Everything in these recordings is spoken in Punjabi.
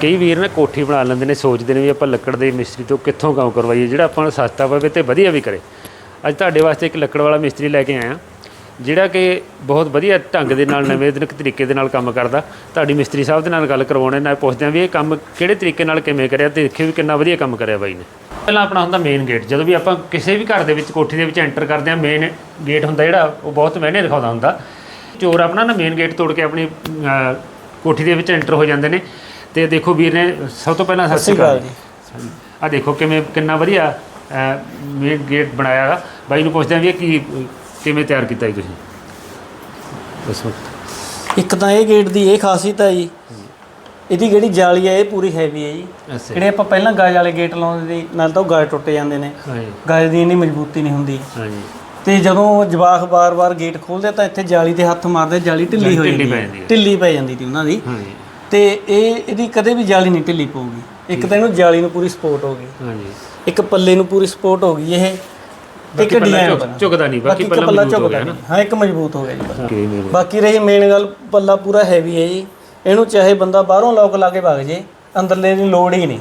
ਕਈ ਵੀਰ ਨਾ ਕੋਠੀ ਬਣਾ ਲੈਂਦੇ ਨੇ, ਸੋਚਦੇ ਨੇ ਵੀ ਆਪਾਂ ਲੱਕੜ ਦੇ ਮਿਸਤਰੀ ਤੋਂ ਕਿੱਥੋਂ ਕੰਮ ਕਰਵਾਈਏ, ਜਿਹੜਾ ਆਪਾਂ ਨੂੰ ਸਸਤਾ ਪਵੇ ਤੇ ਵਧੀਆ ਵੀ ਕਰੇ। ਅੱਜ ਤੁਹਾਡੇ ਵਾਸਤੇ ਇੱਕ ਲੱਕੜ ਵਾਲਾ ਮਿਸਤਰੀ ਲੈ ਕੇ ਆਇਆ, ਜਿਹੜਾ ਕਿ ਬਹੁਤ ਵਧੀਆ ਢੰਗ ਦੇ ਨਾਲ, ਨਵੇਂ ਤਰੀਕੇ ਦੇ ਨਾਲ ਕੰਮ ਕਰਦਾ। ਤੁਹਾਡੀ ਮਿਸਤਰੀ ਸਾਹਿਬ ਦੇ ਨਾਲ ਗੱਲ ਕਰਵਾਉਣੇ, ਨਾਲ ਪੁੱਛਦੇ ਆ ਵੀ ਇਹ ਕੰਮ ਕਿਹੜੇ ਤਰੀਕੇ ਨਾਲ ਕਿਵੇਂ ਕਰਿਆ ਤੇ ਦੇਖਿਓ ਵੀ ਕਿੰਨਾ ਵਧੀਆ ਕੰਮ ਕਰਿਆ ਬਾਈ ਨੇ। ਪਹਿਲਾਂ ਆਪਣਾ ਹੁੰਦਾ ਮੇਨ ਗੇਟ ਜਦੋਂ ਵੀ ਆਪਾਂ ਕਿਸੇ ਵੀ ਘਰ ਦੇ ਵਿੱਚ ਕੋਠੀ ਦੇ ਵਿੱਚ ਐਂਟਰ ਕਰਦੇ ਆ ਮੇਨ ਗੇਟ ਹੁੰਦਾ ਜਿਹੜਾ, ਉਹ ਬਹੁਤ ਮਾਇਨੇ ਦਿਖਾਉਂਦਾ ਹੁੰਦਾ। ਚੋਰ ਆਪਣਾ ਨਾ ਮੇਨ ਗੇਟ ਤੋੜ ਕੇ ਆਪਣੀ ਕੋਠੀ ਦੇ ਵਿੱਚ ਐਂਟਰ ਹੋ ਜਾਂਦੇ ਨੇ। ਤੇ ਦੇਖੋ ਵੀਰ ਨੇ ਸਭ ਤੋਂ ਪਹਿਲਾਂ ਸਤਿ ਸ਼੍ਰੀ ਅਕਾਲ ਜੀ। ਆ ਦੇਖੋ ਕਿਵੇਂ ਕਿੰਨਾ ਵਧੀਆ ਮੇਨ ਗੇਟ ਬਣਾਇਆ ਹੈਗਾ ਬਾਈ ਨੂੰ ਪੁੱਛਦੇ ਆਂ ਵੀ ਕੀ ਕਿਵੇਂ ਤਿਆਰ ਕੀਤਾ ਜੀ ਤੁਸੀਂ? ਦੱਸੋ ਇੱਕ ਤਾਂ ਇਹ ਗੇਟ ਦੀ ਇਹ ਖਾਸੀਅਤ ਹੈ ਜੀ। ਇਹਦੀ ਜਿਹੜੀ ਜਾਲੀ ਹੈ ਇਹ ਪੂਰੀ ਹੈਵੀ ਹੈ ਜੀ। ਜਿਹੜੇ ਆਪਾਂ ਪਹਿਲਾਂ ਗਾਜ ਵਾਲੇ ਗੇਟ ਲਾਉਂਦੇ ਸੀ ਨਾਲ ਤਾਂ ਉਹ ਗਾਜ ਟੁੱਟ ਜਾਂਦੇ ਨੇ। ਗਾਜ ਦੀ ਇੰਨੀ ਮਜ਼ਬੂਤੀ ਨਹੀਂ ਹੁੰਦੀ। ਤੇ ਜਦੋਂ ਜਵਾਕ ਬਾਰ-ਬਾਰ ਗੇਟ ਖੋਲਦੇ ਤਾਂ ਇੱਥੇ ਜਾਲੀ ਤੇ ਹੱਥ ਮਾਰਦੇ ਜਾਲੀ ਢਿੱਲੀ ਹੋ ਜਾਂਦੀ ਹੈ ਹੈ। ਢਿੱਲੀ ਪੈ ਜਾਂਦੀ ਸੀ ਉਹਨਾਂ ਦੀ। ਤੇ ਇਹ ਇਹਦੀ ਕਦੇ ਵੀ ਜਾਲੀ ਨਹੀਂ ਢਿੱਲੀ ਪਊਗੀ। ਇੱਕ ਤਾਂ ਇਹਨੂੰ ਜਾਲੀ ਨੂੰ ਪੂਰੀ ਸਪੋਰਟ ਹੋਗੀ ਹਾਂਜੀ। ਇੱਕ ਪੱਲੇ ਨੂੰ ਪੂਰੀ ਸਪੋਰਟ ਹੋਗੀ ਇਹ ਇੱਕ ਡਿਜ਼ਾਈਨ ਝੁਕਦਾ ਨਹੀਂ, ਬਾਕੀ ਪੱਲਾ ਝੁਕਦਾ ਨਹੀਂ। ਹਾਂ ਇੱਕ ਮਜ਼ਬੂਤ ਹੋ ਗਿਆ ਜੀ ਬਾਕੀ ਰਹੀ ਮੇਨ ਗੱਲ ਪੱਲਾ ਪੂਰਾ ਹੈਵੀ ਹੈ ਜੀ। ਇਹਨੂੰ ਚਾਹੇ ਬੰਦਾ ਬਾਹਰੋਂ ਲੋਕ ਲਾ ਕੇ ਵਗ ਜੇ ਅੰਦਰਲੇ ਦੀ ਲੋੜ ਹੀ ਨਹੀਂ।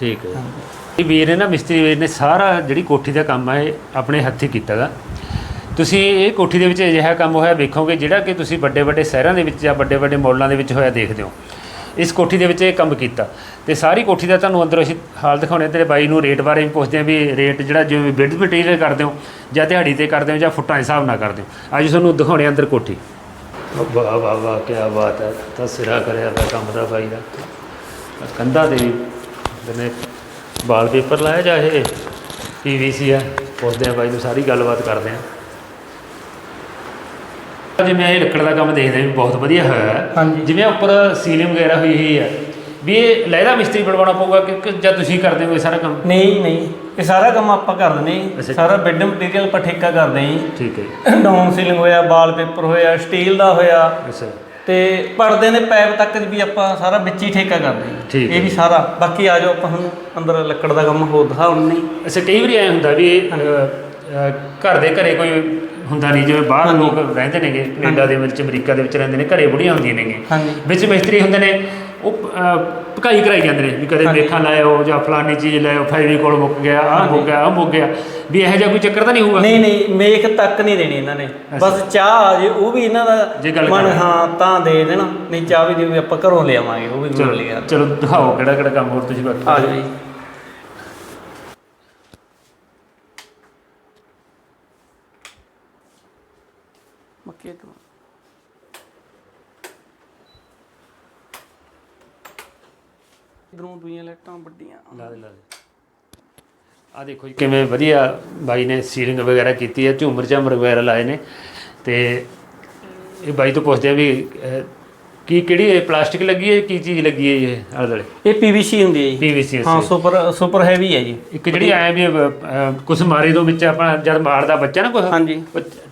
ਠੀਕ ਹੈ। ਇਹ ਵੀਰ ਨੇ ਨਾ ਮਿਸਤਰੀ ਵੀਰ ਨੇ ਸਾਰਾ ਜਿਹੜੀ ਕੋਠੀ ਦਾ ਕੰਮ ਹੈ ਆਪਣੇ ਹੱਥੀਂ ਕੀਤਾਗਾ ਤੁਸੀਂ ਇਹ ਕੋਠੀ ਦੇ ਵਿੱਚ ਅਜਿਹਾ ਕੰਮ ਹੋਇਆ, ਵੇਖੋਗੇ ਜਿਹੜਾ ਕਿ ਤੁਸੀਂ ਵੱਡੇ ਵੱਡੇ ਸ਼ਹਿਰਾਂ ਦੇ ਵਿੱਚ ਜਾਂ ਵੱਡੇ ਵੱਡੇ ਮਾਲਾਂ ਦੇ ਵਿੱਚ ਹੋਇਆ ਦੇਖਦੇ ਹੋ। ਇਸ ਕੋਠੀ ਦੇ ਵਿੱਚ ਇਹ ਕੰਮ ਕੀਤਾ। ਤੇ ਸਾਰੀ ਕੋਠੀ ਦਾ ਤੁਹਾਨੂੰ ਅੰਦਰੋਂ ਅਸੀਂ ਹਾਲ ਦਿਖਾਉਣੇ ਤੇਰੇ ਬਾਈ ਨੂੰ ਰੇਟ ਬਾਰੇ ਵੀ ਪੁੱਛਦੇ ਹਾਂ ਵੀ ਰੇਟ ਜਿਹੜਾ ਜਿਵੇਂ ਬਿਲਡ ਮਟੀਰੀਅਲ ਕਰਦੇ ਹੋ ਜਾਂ ਦਿਹਾੜੀ ਤੇ ਕਰਦੇ ਹੋ ਜਾਂ ਫੁੱਟਾਂ ਦੇ ਹਿਸਾਬ ਨਾਲ ਕਰਦੇ ਹੋ। ਅੱਜ ਤੁਹਾਨੂੰ ਦਿਖਾਉਣੇ ਅੰਦਰ ਕੋਠੀ। ਵਾਹ ਵਾਹ ਵਾਹ ਕੀ ਬਾਤ ਹੈ। ਤਾਂ ਸਿਰਾ ਕਰਿਆ ਪਿਆ ਕੰਮ ਦਾ ਬਾਈ ਦਾ। ਕੰਧਾਂ ਦੇ ਜਿਵੇਂ ਵਾਲ ਪੇਪਰ ਲਾਇਆ ਜਾਂ ਇਹ ਪੀਵੀਸੀ ਆ। ਪੁੱਛਦੇ ਆ ਬਾਈ ਨੂੰ, ਸਾਰੀ ਗੱਲਬਾਤ ਕਰਦੇ ਆ। ਜਿਵੇਂ ਇਹ ਲੱਕੜ ਦਾ ਕੰਮ ਦੇਖਦੇ ਵੀ ਬਹੁਤ ਵਧੀਆ ਹੋਇਆ ਹੈ। ਹਾਂਜੀ। ਜਿਵੇਂ ਉੱਪਰ ਸੀਲਿੰਗ ਵਗੈਰਾ ਹੋਈ ਹੋਈ ਹੈ। ਵੀ ਇਹ ਲਹਿਦਾ ਮਿਸਤਰੀ ਬਣਵਾਉਣਾ ਪਊਗਾ ਕਿ ਕਿ ਜਾਂ ਤੁਸੀਂ ਕਰਦੇ ਹੋ ਇਹ ਸਾਰਾ ਕੰਮ? ਨਹੀਂ ਨਹੀਂ। ਇਹ ਸਾਰਾ ਕੰਮ ਆਪਾਂ ਕਰ ਦਿੰਦੇ ਅੱਛਾ। ਜੀ ਸਾਰਾ ਬੈੱਡ ਮਟੀਰੀਅਲ ਆਪਾਂ ਠੇਕਾ ਕਰਦੇ ਹਾਂ ਠੀਕ ਹੈ। ਡਾਊਨ ਸੀਲਿੰਗ ਹੋਇਆ ਵਾਲ ਪੇਪਰ ਹੋਇਆ ਸਟੀਲ ਦਾ ਹੋਇਆ। ਅੱਛਾ। ਤੇ ਪਰਦੇ ਦੇ ਪੈਪ ਤੱਕ ਵੀ ਆਪਾਂ ਸਾਰਾ ਵਿੱਚ ਹੀ ਠੇਕਾ ਕਰਦੇ ਹਾਂ। ਠੀਕ ਇਹ ਵੀ ਸਾਰਾ। ਬਾਕੀ ਆ ਜਾਓ ਆਪਾਂ ਤੁਹਾਨੂੰ ਅੰਦਰ ਲੱਕੜ ਦਾ ਕੰਮ ਹੋਰ ਦਿਖਾਉਣ ਨਹੀਂ ਅੱਛਾ ਕਈ ਵਾਰੀ ਐ ਹੁੰਦਾ ਵੀ ਘਰ ਦੇ ਘਰੇ ਕੋਈ ਹੁੰਦਾ ਨਹੀਂ ਜਿਵੇਂ ਬਾਹਰ। ਲੋਕ ਰਹਿੰਦੇ ਨੇਗੇ ਕੈਨੇਡਾ ਦੇ ਵਿੱਚ ਅਮਰੀਕਾ ਦੇ ਵਿੱਚ ਰਹਿੰਦੇ ਨੇ ਘਰੇ ਬੁੜੀਆਂ ਹੁੰਦੀਆਂ ਨੇਗੇ ਵਿੱਚ ਮਿਸਤਰੀ ਹੁੰਦੇ ਨੇ ਉਹ ਭਕਾਈ ਕਰਾਈ ਜਾਂਦੇ ਨੇ ਵੀ ਕਦੇ। ਮੇਖਾਂ ਲਾਇਓ ਜਾਂ ਫਲਾਨੀ ਚੀਜ਼ ਲਾਇਓ ਫੈਵੀ ਕੋਲ ਮੁੱਕ ਗਿਆ ਆਹ ਮੁੱਕ ਗਿਆ ਆਹ ਮੁੱਕ ਗਿਆ। ਵੀ ਇਹੋ ਜਿਹਾ ਕੋਈ ਚੱਕਰ ਤਾਂ ਨਹੀਂ ਹੋਊਗਾ? ਨਹੀਂ ਨਹੀਂ ਮੇਖ ਤੱਕ ਨਹੀਂ ਦੇਣੀ ਇਹਨਾਂ ਨੇ। ਬਸ ਚਾਹ ਜੇ ਉਹ ਵੀ ਇਹਨਾਂ ਦਾ ਮਨ। ਹਾਂ ਤਾਂ ਦੇ ਦੇਣਾ ਨਹੀਂ ਚਾਹ ਵੀ ਦੇ ਵੀ ਆਪਾਂ ਘਰੋਂ ਲਿਆਵਾਂਗੇ ਉਹ ਵੀ ਚਲੋ ਲਿਆ ਚਲੋ ਦਿਖਾਓ ਕਿਹੜਾ ਕਿਹੜਾ ਕੰਮ ਹੋਰ ਤੁਸੀਂ ਬਾਕੀ ਆ ਜਾਓ ਜੀ। ਮੱਕੇ ਤੋਂ ਇਧਰੋਂ ਦੁਨੀਆਂ ਲੈਟਾਂ ਵੱਡੀਆਂ। ਲਾ ਦੇ ਲਾ ਦੇ ਆ ਦੇਖੋ ਜੀ ਕਿਵੇਂ ਵਧੀਆ ਬਾਈ ਨੇ ਸੀਲਿੰਗ ਵਗੈਰਾ ਕੀਤੀ ਹੈ ਝੂਮਰ ਝਾਮਰ ਵਗੈਰਾ ਲਾਏ ਨੇ ਤੇ ਇਹ ਬਾਈ ਤੋਂ ਪੁੱਛਦੇ ਆ ਵੀ ਅਹ, ਕੀ ਕਿਹੜੀ ਇਹ ਪਲਾਸਟਿਕ ਲੱਗੀ ਹੈ ਕੀ ਚੀਜ਼ ਲੱਗੀ ਹੈ ਇਹ ਆਲੇ ਦੁਆਲੇ? ਇਹ ਪੀਵੀਸੀ ਹੁੰਦੀ ਹੈ ਜੀ। ਪੀਵੀਸੀ ਹਾਂ ਸੁਪਰ ਸੁਪਰ ਹੈਵੀ ਹੈ ਜੀ। ਇੱਕ ਜਿਹੜੀ ਆਇਆ ਵੀ ਕੁਝ ਮਾਰੇ ਤੋਂ ਵਿੱਚ ਆਪਣਾ ਜਦ ਮਾਰਦਾ ਬੱਚਾ ਨਾ ਕੁਛ ਹਾਂਜੀ।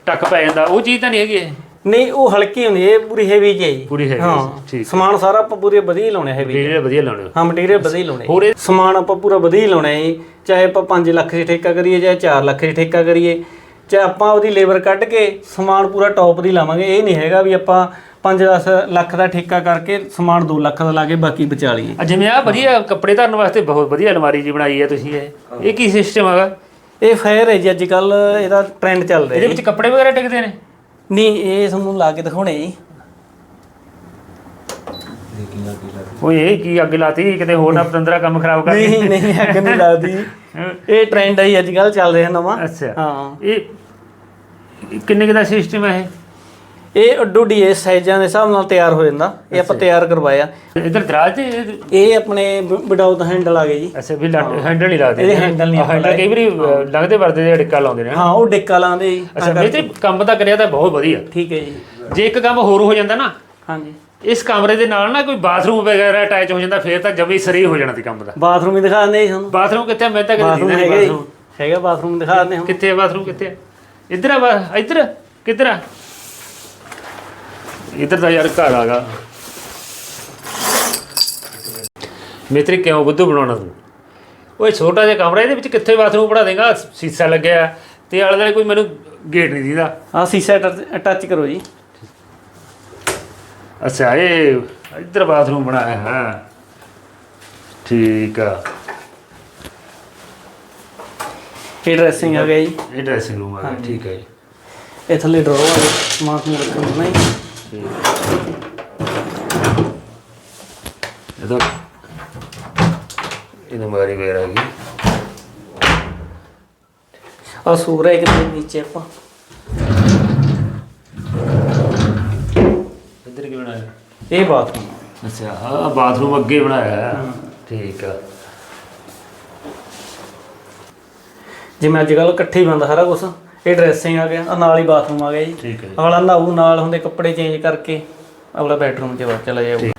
ਟੱਕ ਪੈ ਜਾਂਦਾ ਉਹ ਚੀਜ਼ ਤਾਂ ਨਹੀਂ ਹੈਗੀ ਇਹ? ਨਹੀਂ ਉਹ ਹਲਕੀ ਹੁੰਦੀ ਹੈ ਪੂਰੀ ਹੈਵੀ ਜੀ। ਪੂਰੀ heavy ਹਾਂ ਠੀਕ। ਸਮਾਨ ਸਾਰਾ ਆਪਾਂ ਪੂਰੇ ਵਧੀਆ ਹੀ ਲਾਉਣੇ ਹੈਵੀ। ਜਿਹੜੇ ਵਧੀਆ ਲਾਉਣੇ ਹਾਂ ਮਟੀਰੀਅਲ ਵਧੀਆ ਲਾਉਣੇ ਹੋਰ ਸਮਾਨ ਆਪਾਂ ਪੂਰਾ ਵਧੀਆ ਲਾਉਣਾ ਹੈ ਚਾਹੇ ਆਪਾਂ 5 ਲੱਖ ਦੀ ਠੇਕਾ ਕਰੀਏ ਚਾਹੇ 4 ਲੱਖ ਦੀ ਠੇਕਾ ਕਰੀਏ। ਚਾਹੇ ਆਪਾਂ ਉਹਦੀ ਲੇਬਰ ਕੱਢ ਕੇ ਸਮਾਨ ਪੂਰਾ ਟੌਪ ਦੀ ਲਾਵਾਂਗੇ ਇਹ ਨਹੀਂ ਹੈਗਾ ਵੀ ਆਪਾਂ 5-10 ਲੱਖ ਦਾ ਠੇਕਾ ਕਰਕੇ ਸਮਾਨ 2 ਲੱਖ ਦਾ ਲਾ ਕੇ ਬਾਕੀ ਬਚਾ ਲਈਏ। ਆ ਜਿਵੇਂ ਆ ਵਧੀਆ ਕੱਪੜੇ ਧਰਨ ਵਾਸਤੇ ਬਹੁਤ ਵਧੀਆ ਅਲਮਾਰੀ ਜੀ ਬਣਾਈ ਹੈ ਤੁਸੀਂ ਇਹ। ਇਹ ਕੀ ਸਿਸਟਮ ਹੈਗਾ? ਇਹ ਫੇਅਰ ਹੈ ਜੀ ਅੱਜ ਕੱਲ ਇਹਦਾ ਟ੍ਰੈਂਡ ਚੱਲ ਰਿਹਾ ਇਹਦੇ ਵਿੱਚ ਕੱਪੜੇ ਵਗੈਰਾ ਟਿਕਦੇ ਨੇ? ਨਹੀਂ ਇਹ ਤੁਹਾਨੂੰ ਲਾ ਕੇ ਦਿਖਾਉਣੇ ਜੀ। ਉਹ ਇਹ ਕੀ ਅੱਗ ਲਾਤੀ? ਕਿਤੇ ਹੋਰ ਨਾ ਪਤੰਦਰਾ ਕੰਮ ਖਰਾਬ ਕਰ ਨਹੀਂ ਨਹੀਂ ਅੱਗ ਨਹੀਂ ਲੱਗਦੀ ਇਹ ਟ੍ਰੈਂਡ ਹੈ ਜੀ ਅੱਜ ਕੱਲ ਚੱਲ ਰਿਹਾ ਨਵਾਂ। ਅੱਛਾ। ਹਾਂ। ਇਹ ਕਿੰਨੇ ਦਾ ਸਿਸਟਮ ਹੈ ਇਹ? ਅੱਡੋ ਡੀ ਇਸ ਸਾਈਜ਼ਾਂ ਦੇ ਹਿਸਾਬ ਨਾਲ ਤਿਆਰ ਹੋ ਜਾਂਦਾ। ਇਹ ਆਪਾਂ ਤਿਆਰ ਕਰਵਾਇਆ ਇਹ ਇਧਰ ਦਰਾਜ ਤੇ ਇਹ- ਇਹ ਆਪਣੇ ਵਿਡਾਊਟ ਹੈਂਡਲ ਆ ਗਏ ਜੀ। ਅੱਛਾ ਵੀ ਹੈਂਡਲ ਨਹੀਂ ਲਾਦੇ ਇਹਦੇ handle ਨਹੀਂ ਹੈਂਡਲ ਕਈ ਵਾਰੀ ਅ, ਲੱਗਦੇ ਵਰਦੇ ਦੇ ਡਿੱਕਾ ਲਾਉਂਦੇ ਨੇ ਹਾਂ ਉਹ ਡਿੱਕਾ ਲਾਉਂਦੇ ਜੀ। ਅੱਛਾ ਮੈਂ ਤੇ ਕੰਮ ਤਾਂ ਕਰਿਆ ਤਾਂ ਬਹੁਤ ਵਧੀਆ। ਠੀਕ ਹੈ ਜੀ। ਜੇ ਇੱਕ ਕੰਮ ਹੋਰ ਹੋ ਜਾਂਦਾ ਨਾ ਹਾਂਜੀ। ਇਸ ਕਮਰੇ ਦੇ ਨਾਲ ਨਾ ਕੋਈ ਬਾਥਰੂਮ ਵਗੈਰਾ ਅਟੈਚ ਹੋ ਜਾਂਦਾ ਫੇਰ ਤਾਂ ਜਮੀ ਸਰੀ ਹੋ ਜਾਣਾ ਸੀ ਕੰਮ ਦਾ। ਬਾਥਰੂਮ ਹੀ ਦਿਖਾ ਦਿੰਦੇ ਜੀ ਤੁਹਾਨੂੰ। ਬਾਥਰੂਮ ਕਿੱਥੇ ਆ? ਮੈਂ ਤਾਂ ਕਦੇ ਬਾਥਰੂਮ ਨਹੀਂ ਹੈਗਾ ਜੀ। ਬਾਥਰੂਮ। ਹੈਗਾ ਬਾਥਰੂਮ ਦਿਖਾ ਦਿੰਦੇ ਹਾਂ ਕਿੱਥੇ ਆ ਬਾਥਰੂਮ? ਕਿੱਥੇ ਆ? ਇੱਧਰ ਆ ਬਾ- ਇੱਧਰ ਕਿੱਧਰ ਆ? ਇੱਧਰ ਦਾ ਯਾਰ ਘਰ ਆਗਾ ਮੇਤਰੀ ਕਿਉਂ ਬੁੱਧੂ ਬਣਾਉਣਾ ਤੂੰ? ਓਏ ਛੋਟਾ ਜਿਹਾ ਕਮਰਾ ਇਹਦੇ ਵਿੱਚ ਕਿੱਥੇ ਬਾਥਰੂਮ ਬਣਾ ਦੇਗਾ? ਸੀਸਾ ਲੱਗਿਆ ਤੇ ਆਲੇ ਦੁਆਲੇ ਕੋਈ ਮੈਨੂੰ ਗੇਟ ਨਹੀਂ ਦੀਦਾ। ਆ ਸੀਸਾ ਟੱਚ ਕਰੋ ਜੀ। ਅੱਛਾ ਇਹ ਇੱਧਰ ਬਾਥਰੂਮ ਬਣਾਇਆ ਹੈ। ਠੀਕ ਆ। ਇਹ ਡਰੈਸਿੰਗ ਆ ਗਿਆ ਜੀ। ਇਹ ਡਰੈਸਿੰਗ ਰੂਮ ਆ ਗਿਆ ਠੀਕ ਹੈ ਜੀ। ਇਹ ਥੱਲੇ ਡਰਾਅ ਆ ਗਿਆ ਸਮਾਨ ਸਮੂਨ ਰੱਖਣ ਨੂੰ। ਨਹੀਂ ਠੀਕ ਇਹਦਾ ਇਹਨੂੰ ਮਾਰੀ ਵੇਰ ਆ ਗਈ ਆ ਸੂਰ ਹੈ ਕਿਤੇ ਨੀਚੇ ਆਪਾਂ। ਇੱਧਰ ਕੀ ਬਣਾਇਆ? ਇਹ ਬਾਥਰੂਮ। ਅੱਛਾ ਆ ਬਾਥਰੂਮ ਅੱਗੇ ਬਣਾਇਆ ਹੈ। ਠੀਕ ਆ। ਜਿਵੇਂ ਅੱਜ ਕੱਲ ਇਕੱਠੇ ਹੀ ਬੰਦਾ ਸਾਰਾ ਕੁਝ ਇਹ ਡਰੈਸਿੰਗ ਆ ਗਿਆ ਆ ਨਾਲ ਹੀ ਬਾਥਰੂਮ ਆ ਗਿਆ ਜੀ। ਠੀਕ ਹੈ ਜੀ। ਅਗਲਾ ਨਹਾਊ ਨਾਲ ਹੁੰਦੇ ਕੱਪੜੇ ਚੇਂਜ ਕਰਕੇ ਅਗਲਾ ਬੈਡਰੂਮ 'ਚ ਬਸ ਚਲਾ ਜਾਊ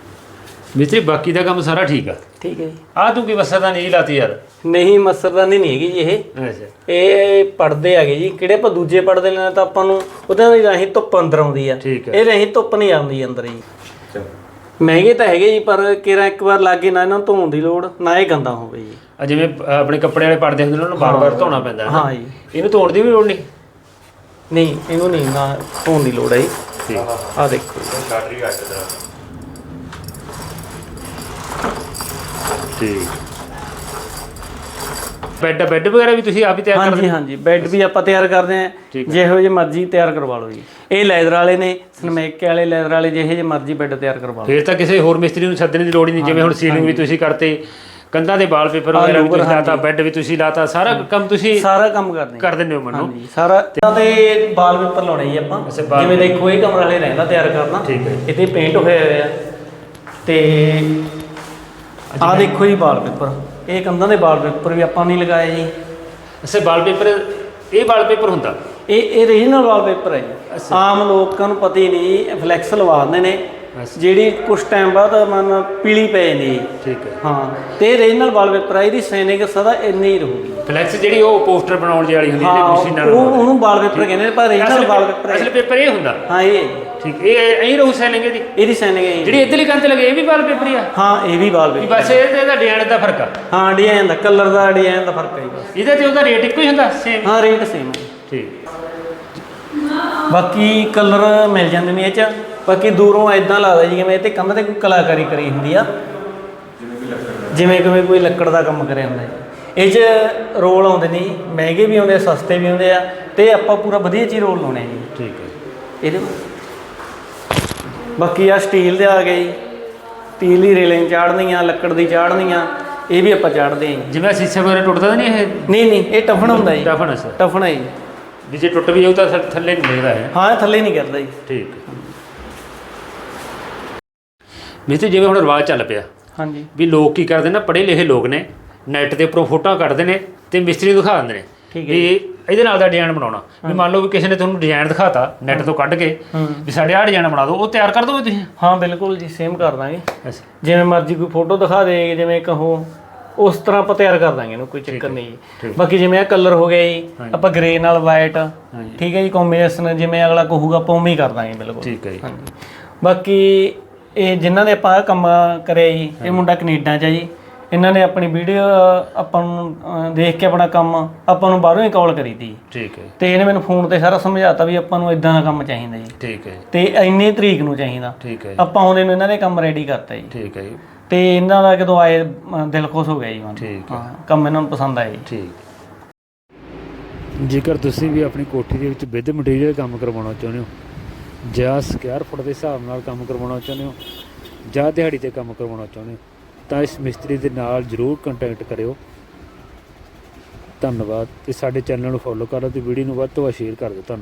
ਮਿਸਤਰੀ ਬਾਕੀ ਦਾ ਕੰਮ ਸਾਰਾ ਠੀਕ ਆ? ਠੀਕ ਹੈ ਜੀ। ਆ ਤੂੰ ਕੀ ਵਸਾ ਤਾਂ ਨਹੀਂ ਲਾਤੀ ਯਾਰ? ਨਹੀਂ ਮਸਰਦਾਨੀ ਨਹੀਂ ਹੈਗੀ ਜੀ ਇਹ। ਅੱਛਾ। ਇਹ ਪੜਦੇ ਹੈਗੇ ਜੀ। ਕਿਹੜੇ ਆਪਾਂ ਦੂਜੇ ਪੜਦੇ ਲੈਣਾ ਤਾਂ ਆਪਾਂ ਨੂੰ ਉਹਦੇ ਨਾਲ ਰਾਹੀਂ ਧੁੱਪ ਅੰਦਰ ਆਉਂਦੀ ਆ। ਠੀਕ ਹੈ। ਇਹ ਰਾਹੀਂ ਧੁੱਪ ਨਹੀਂ ਆਉਂਦੀ ਅੰਦਰ ਜੀ। ਮਹਿੰਗੇ ਤਾਂ ਹੈਗੇ ਜੀ ਪਰ ਕਿਰਾ ਇੱਕ ਵਾਰ ਲੱਗੇ ਨਾ ਇਹਨਾਂ ਨੂੰ ਧੋਣ ਦੀ ਲੋੜ ਨਾ ਇਹ ਗੰਦਾ ਹੋਵੇ ਜੀ। ਆ ਜਿਵੇਂ ਆਪਣੇ ਕੱਪੜੇ ਵਾਲੇ ਪਰਦੇ ਹੁੰਦੇ ਨੇ ਉਹਨਾਂ ਨੂੰ ਬਾਰ-ਬਾਰ ਧੋਣਾ ਪੈਂਦਾ ਹੈ ਨਾ। ਹਾਂ ਜੀ। ਇਹਨੂੰ ਧੋਣ ਦੀ ਵੀ ਲੋੜ ਨਹੀਂ? ਨਹੀਂ ਇਹਨੂੰ ਨਹੀਂ ਨਾ ਧੋਣ ਦੀ ਲੋੜ ਹੈ ਠੀਕ। ਆ ਦੇਖੋ ਜੀ। ਠੀਕ। ਬੈੱਡ ਬੈੱਡ ਵਗੈਰਾ ਵੀ ਤੁਸੀਂ ਆਪ ਹੀ ਤਿਆਰ ਕਰਦੇ ਹਾਂਜੀ ਹਾਂਜੀ। ਬੈੱਡ ਵੀ ਆਪਾਂ ਤਿਆਰ ਕਰਦੇ ਆਂ ਠੀਕ ਜਿਹੋ ਜਿਹੇ ਮਰਜ਼ੀ ਤਿਆਰ ਕਰਵਾ ਲਓ ਜੀ। ਇਹ ਲੈਦਰ ਵਾਲੇ ਨੇ ਸਨਮੇਕੇ ਵਾਲੇ ਲੈਦਰ ਵਾਲੇ ਜਿਹੇ ਜਿਹੇ ਮਰਜ਼ੀ ਬੈੱਡ ਤਿਆਰ ਕਰਵਾ ਲਓ। ਫਿਰ ਤਾਂ ਕਿਸੇ ਹੋਰ ਮਿਸਤਰੀ ਨੂੰ ਸੱਦਣ ਦੀ ਲੋੜ ਹੀ ਨਹੀਂ ਜਿਵੇਂ ਹੁਣ ਸੀਲਿੰਗ ਵੀ ਤੁਸੀਂ ਕਰਤੇ। ਕੰਧਾਂ ਦੇ ਵਾਲਪੇਪਰ ਵਗੈਰਾ ਵੀ ਤੁਸੀਂ ਲਾਤਾ ਬੈੱਡ ਵੀ ਤੁਸੀਂ ਲਾਤਾ ਸਾਰਾ ਕੰਮ ਤੁਸੀਂ ਸਾਰਾ ਕੰਮ ਕਰਦੇ ਆਂ ਕਰ ਦਿੰਦੇ ਹੋ ਮੈਨੂੰ ਹਾਂਜੀ ਸਾਰਾ ਤੇ ਬਾਲ ਪੇਪਰ ਲਾਉਣੇ ਜੀ ਆਪਾਂ। ਜਿਵੇਂ ਦੇਖੋ ਇਹ ਕਮਰਾ ਹਲੇ ਰਹਿੰਦਾ ਤਿਆਰ ਕਰਨਾ। ਠੀਕ ਹੈ। ਇੱਥੇ ਪੇਂਟ ਹੋਇਆ ਹੋਇਆ ਤੇ ਆਹ ਦੇਖੋ ਜੀ ਬਾਲ ਪੇਪਰ। ਇਹ ਕੰਧਾਂ ਦੇ ਬਾਲ ਪੇਪਰ ਵੀ ਆਪਾਂ ਨਹੀਂ ਲਗਾਏ ਜੀ। ਅਸੇ ਵਾਲਪੇਪਰ ਇਹ ਵਾਲਪੇਪਰ ਹੁੰਦਾ? ਇਹ ਇਹ ਰੀਜਨਲ ਵਾਲ ਪੇਪਰ ਹੈ ਆਮ ਲੋਕਾਂ ਨੂੰ ਪਤਾ ਹੀ ਨਹੀਂ ਫਲੈਕਸ ਲਵਾ ਦਿੰਦੇ ਨੇ। ਜਿਹੜੀ ਕੁਝ ਟਾਈਮ ਬਾਅਦ ਮਨ ਪੀਲੀ ਪੈ ਜਾਂਦੀ ਠੀਕ ਹੈ। ਹਾਂ ਤੇ ਇਹ ਰੀਜਨਲ ਵਾਲ ਪੇਪਰ ਹੈ ਇਹਦੀ ਸੈਨਿਕ ਸਦਾ ਇੰਨੀ ਹੀ ਰਹੂਗੀ। ਫਲੈਕਸ ਜਿਹੜੀ ਉਹ ਪੋਸਟਰ ਬਣਾਉਣ ਵਾਲੀ ਹੁੰਦੀ ਜਿਹੜੀ ਮਸ਼ੀਨ ਨਾਲ ਉਹ ਉਹਨੂੰ ਵਾਲ ਪੇਪਰ ਕਹਿੰਦੇ ਨੇ ਪਰ ਰੀਜਨਲ ਵਾਲ ਪੇਪਰ ਹੈ ਅਸਲ ਪੇਪਰ ਇਹ ਹੁੰਦਾ। ਹਾਂ ਇਹ ਠੀਕ ਇਹ ਐਂ ਰਹੂ ਸੈਲਿੰਗ ਦੀ ਇਹਦੀ ਸੈਨਿਕ ਹੈ ਜਿਹੜੀ ਇੱਧਰਲੀ ਕੰਧ ਲੱਗੇ ਇਹ ਵੀ ਵਾਲਪੇਪਰ ਹੀ ਆ। ਹਾਂ ਇਹ ਵੀ ਵਾਲ ਵੀ ਪੇਪਰ ਬਸ ਇਹ ਤੇ ਇਹਦਾ ਡਿਜ਼ਾਈਨ ਦਾ ਫ਼ਰਕ ਆ। ਹਾਂ ਡਿਜ਼ਾਈਨ ਦਾ ਕਲਰ ਦਾ ਡਿਜ਼ਾਈਨ ਦਾ ਫ਼ਰਕ ਹੈ ਬਸ। ਇਹਦੇ ਤੇ ਉਹਦਾ ਰੇਟ ਇੱਕੋ ਹੀ ਹੁੰਦਾ ਸੇਮ ਹਾਂ ਰੇਟ ਸੇਮ ਹੈ। ਠੀਕ। ਬਾਕੀ ਕਲਰ ਮਿਲ ਜਾਂਦੇ ਨੇ ਇਹ ਚ। ਬਾਕੀ ਦੂਰੋਂ ਐਦਾਂ ਲੱਗਦਾ ਜੀ ਜਿਵੇਂ ਇਹ ਤੇ ਕੰਧ ਤੇ ਕੋਈ ਕਲਾਕਾਰੀ ਕਰੀ ਹੁੰਦੀ ਆ। ਜਿਵੇਂ ਕਿਵੇਂ ਕੋਈ ਲੱਕੜ ਦਾ ਕੰਮ ਕਰਿਆ ਹੁੰਦਾ ਜੀ। ਇਹ ਚ ਰੋਲ ਆਉਂਦੇ ਨੇ ਮਹਿੰਗੇ ਵੀ ਆਉਂਦੇ ਆ ਸਸਤੇ ਵੀ ਆਉਂਦੇ ਆ ਤੇ ਆਪਾਂ ਪੂਰਾ ਵਧੀਆ ਚੀਜ਼ ਰੋਲ ਲਾਉਣੇ ਆ ਜੀ। ਠੀਕ ਹੈ। ਇਹਦੇ ਬਾਕੀ ਆ ਸਟੀਲ ਦੇ ਆ ਗਏ ਜੀ। ਸਟੀਲ ਦੀ ਰੇਲਿੰਗ ਚਾੜਨੀਆਂ ਲੱਕੜ ਦੀ ਚਾੜਨੀਆਂ ਇਹ ਵੀ ਆਪਾਂ ਚਾੜਦੇ ਹਾਂ ਜਿਵੇਂ ਸ਼ੀਸ਼ੇ ਵਗੈਰਾ ਟੁੱਟਦਾ ਤਾਂ ਨਹੀਂ ਇਹ? ਨਹੀਂ ਨਹੀਂ ਇਹ ਟਫਨ ਹੁੰਦਾ ਜੀ। ਟਫਨ ਸਰ ਟਫਨ ਹੈ ਜੀ। ਜੇ ਟੁੱਟ ਵੀ ਜਾਊ ਤਾਂ ਥੱਲੇ ਨਹੀਂ ਡਿੱਗਦਾ ਹੈ ਹਾਂ ਥੱਲੇ ਨਹੀਂ ਕਰਦਾ ਜੀ। ਠੀਕ ਮਿਸਤਰੀ ਜਿਵੇਂ ਹੁਣ ਰਿਵਾਜ ਚੱਲ ਪਿਆ। ਹਾਂਜੀ। ਵੀ ਲੋਕ ਕੀ ਕਰਦੇ ਨਾ ਪੜ੍ਹੇ ਲਿਖੇ ਲੋਕ ਨੇ ਨੈੱਟ ਦੇ ਉੱਪਰੋਂ ਫੋਟੋਆਂ ਕੱਢਦੇ ਨੇ ਤੇ ਮਿਸਤਰੀ ਦਿਖਾ ਦਿੰਦੇ ਨੇ ਠੀਕ ਹੈ ਵੀ ਇਹਦੇ ਨਾਲ ਦਾ ਡਿਜ਼ਾਈਨ ਬਣਾਉਣਾ। ਵੀ ਮੰਨ ਲਓ ਵੀ ਕਿਸੇ ਨੇ ਤੁਹਾਨੂੰ ਡਿਜ਼ਾਈਨ ਦਿਖਾਤਾ ਨੈੱਟ ਤੋਂ ਕੱਢ ਕੇ ਵੀ ਸਾਡੇ ਆਹ ਡਿਜ਼ਾਈਨ ਬਣਾ ਦਿਓ ਉਹ ਤਿਆਰ ਕਰ ਦੋਗੇ ਤੁਸੀਂ? ਹਾਂ ਬਿਲਕੁਲ ਜੀ ਸੇਮ ਕਰ ਦਾਂਗੇ। ਜਿਵੇਂ ਮਰਜ਼ੀ ਕੋਈ ਫੋਟੋ ਦਿਖਾ ਦੇ ਜਿਵੇਂ ਕਹੋ ਉਸ ਤਰ੍ਹਾਂ ਆਪਾਂ ਤਿਆਰ ਕਰ ਦਾਂਗੇ ਇਹਨੂੰ ਕੋਈ ਚੱਕਰ ਨਹੀਂ ਜੀ। ਬਾਕੀ ਜਿਵੇਂ ਇਹ ਕਲਰ ਹੋ ਗਿਆ ਜੀ। ਆਪਾਂ ਗ੍ਰੇ ਨਾਲ ਵਾਈਟ ਠੀਕ ਹੈ ਜੀ ਕੰਬੀਨੇਸ਼ਨ ਜਿਵੇਂ ਅਗਲਾ ਕਹੂਗਾ ਆਪਾਂ ਉਵੇਂ ਹੀ ਕਰ ਦਾਂਗੇ ਬਿਲਕੁਲ। ਠੀਕ ਹੈ ਜੀ। ਬਾਕੀ ਇਹ ਜਿਨ੍ਹਾਂ ਨੇ ਆਪਾਂ ਕੰਮ ਕਰਿਆ ਜੀ ਇਹ ਮੁੰਡਾ ਕੈਨੇਡਾ 'ਚ ਹੈ ਜੀ। ਇਹਨਾਂ ਨੇ ਆਪਣੀ ਵੀਡੀਓ ਆਪਾਂ ਨੂੰ ਅਹ, ਦੇਖ ਕੇ ਆਪਣਾ ਕੰਮ ਆਪਾਂ ਨੂੰ ਬਾਹਰੋਂ ਹੀ ਕਾਲ ਕਰੀ ਤੀ। ਠੀਕ ਹੈ। ਤੇ ਇਹਨੇ ਮੈਨੂੰ ਫੋਨ ਤੇ ਸਾਰਾ ਸਮਝਾਤਾ ਵੀ ਆਪਾਂ ਨੂੰ ਇਦਾਂ ਦਾ ਕੰਮ ਚਾਹੀਦਾ ਜੀ। ਠੀਕ ਹੈ ਤੇ ਇੰਨੀ ਤਰੀਕ ਨੂੰ ਚਾਹੀਦਾ। ਠੀਕ ਹੈ ਆਪਾਂ ਆਉਂਦੇ ਨੂੰ ਇਹਨਾਂ ਨੇ ਕੰਮ ਰੈਡੀ ਕਰਤਾ ਜੀ। ਠੀਕ ਹੈ ਜੀ। ਤੇ ਇਹਨਾਂ ਦਾ ਜਦੋਂ ਆਏ ਦਿਲ ਖੁਸ਼ ਹੋ ਗਿਆ ਜੀ ਮਨ। ਠੀਕ ਹੈ। ਹਾਂ ਕੰਮ ਇਹਨਾਂ ਨੂੰ ਪਸੰਦ ਆਇਆ ਜੀ ਠੀਕ। ਜੇਕਰ ਤੁਸੀਂ ਵੀ ਆਪਣੀ ਕੋਠੀ ਦੇ ਵਿੱਚ ਵਿਦ ਮਟੀਰੀਅਲ ਕੰਮ ਕਰਵਾਉਣਾ ਚਾਹੁੰਦੇ ਹੋ ਜਾਂ ਸਕੁਅਰ ਫੁੱਟ ਦੇ ਹਿਸਾਬ ਨਾਲ ਕੰਮ ਕਰਵਾਉਣਾ ਚਾਹੁੰਦੇ ਹੋ, ਜਾਂ ਦਿਹਾੜੀ ਤੇ ਕੰਮ ਕਰਵਾਉਣਾ ਚਾਹੁੰਦੇ ਹੋ, ਤਾਂ ਇਸ ਮਿਸਤਰੀ ਦੇ ਨਾਲ ਜਰੂਰ ਕੰਟੈਕਟ ਕਰਿਓ। ਧੰਨਵਾਦ ਤੇ ਸਾਡੇ ਚੈਨਲ ਨੂੰ ਫੋਲੋ ਕਰੋ ਤੇ ਵੀਡੀਓ ਨੂੰ ਵੱਧ ਤੋਂ ਵੱਧ ਸ਼ੇਅਰ ਕਰ ਦਿਓ। ਧੰਨਵਾਦ।